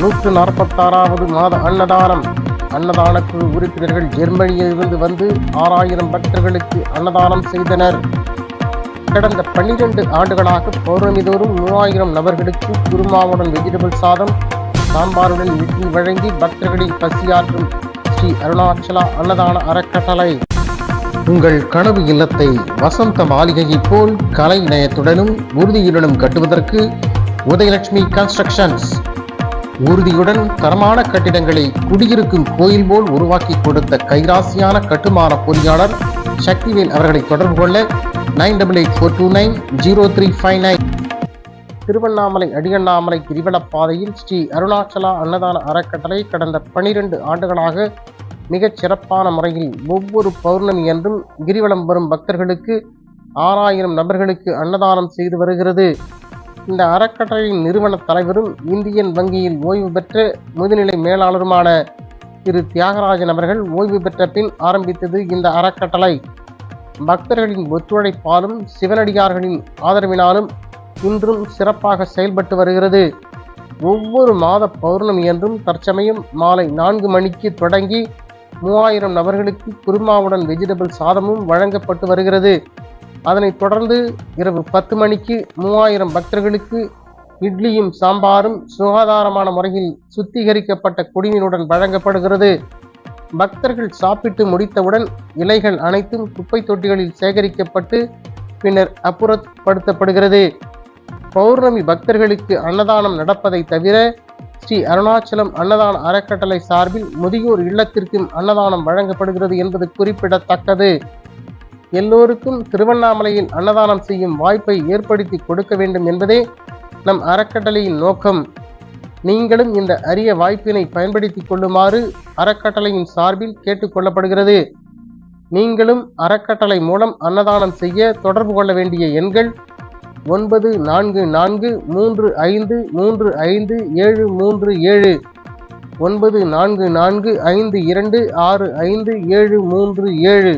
நூற்று நாற்பத்தாறாவது மாத அன்னதானம். அன்னதான குழு உறுப்பினர்கள் ஜெர்மனியிலிருந்து வந்து ஆறாயிரம் பக்தர்களுக்கு அன்னதானம் செய்தனர். கடந்த பன்னிரண்டு ஆண்டுகளாக பௌர்ணமிதோறும் மூவாயிரம் நபர்களுக்கு குருமாவுடன் வெஜிடபிள் சாதம் சாம்பாருடன் இட்லி வழங்கி பக்தர்களின் பசியாற்றும் ஸ்ரீ அருணாச்சலா அன்னதான அறக்கட்டளை. உங்கள் கனவு இல்லத்தை வசந்த மாளிகையைப் போல் கலை நயத்துடனும் உறுதியுடனும் கட்டுவதற்கு உதயலட்சுமி கன்ஸ்ட்ரக்ஷன்ஸ். உறுதியுடன் தரமான கட்டிடங்களை குடியிருக்கும் கோயில் போல் உருவாக்கி கொடுத்த கைராசியான கட்டுமான பொறியாளர் சக்திவேல் அவர்களை தொடர்பு கொள்ள nine double eight four two nine zero three five nine. Tiruvannamalai Adiannamalai கிரிவலப் பாதையில் ஸ்ரீ அருணாச்சலா அன்னதான அறக்கட்டளை கடந்த பனிரெண்டு ஆண்டுகளாக மிகச் சிறப்பான முறையில் ஒவ்வொரு பௌர்ணமி என்றும் கிரிவலம் வரும் பக்தர்களுக்கு ஆறாயிரம் நபர்களுக்கு அன்னதானம் செய்து வருகிறது. இந்த அறக்கட்டளையின் நிறுவன தலைவரும் இந்தியன் வங்கியில் ஓய்வு பெற்ற முதுநிலை மேலாளருமான திரு தியாகராஜன் அவர்கள் ஓய்வு பெற்ற பின் ஆரம்பித்தது இந்த அறக்கட்டளை. பக்தர்களின் ஒத்துழைப்பாலும் சிவனடியார்களின் ஆதரவினாலும் இன்றும் சிறப்பாக செயல்பட்டு வருகிறது. ஒவ்வொரு மாத பௌர்ணமி என்றும் தற்சமயம் மாலை நான்கு மணிக்கு தொடங்கி மூவாயிரம் நபர்களுக்கு குருமாவுடன் வெஜிடபிள் சாதமும் வழங்கப்பட்டு வருகிறது. அதனைத் தொடர்ந்து இரவு பத்து மணிக்கு மூவாயிரம் பக்தர்களுக்கு இட்லியும் சாம்பாரும் சுகாதாரமான முறையில் சுத்திகரிக்கப்பட்ட குடிநீருடன் வழங்கப்படுகிறது. பக்தர்கள் சாப்பிட்டு முடித்தவுடன் இலைகள் அனைத்தும் குப்பை தொட்டிகளில் சேகரிக்கப்பட்டு பின்னர் அப்புறப்படுத்தப்படுகிறது. பௌர்ணமி பக்தர்களுக்கு அன்னதானம் நடப்பதை தவிர ஸ்ரீ அருணாச்சலம் அன்னதான அறக்கட்டளை சார்பில் முதியோர் இல்லத்திற்கும் அன்னதானம் வழங்கப்படுகிறது என்பது குறிப்பிடத்தக்கது. எல்லோருக்கும் திருவண்ணாமலையில் அன்னதானம் செய்யும் வாய்ப்பை ஏற்படுத்தி கொடுக்க வேண்டும் என்பதே நம் அறக்கட்டளையின் நோக்கம். நீங்களும் இந்த அரிய வாய்ப்பினை பயன்படுத்திக் கொள்ளுமாறு அறக்கட்டளையின் சார்பில் கேட்டுக்கொள்ளப்படுகிறது நீங்களும் அறக்கட்டளை மூலம் அன்னதானம் செய்ய தொடர்பு கொள்ள வேண்டிய எண்கள் ஒன்பது நான்கு நான்கு மூன்று ஐந்து மூன்று ஐந்து ஏழு மூன்று ஏழு ஒன்பது நான்கு நான்கு ஐந்து இரண்டு ஆறு ஐந்து ஏழு மூன்று ஏழு.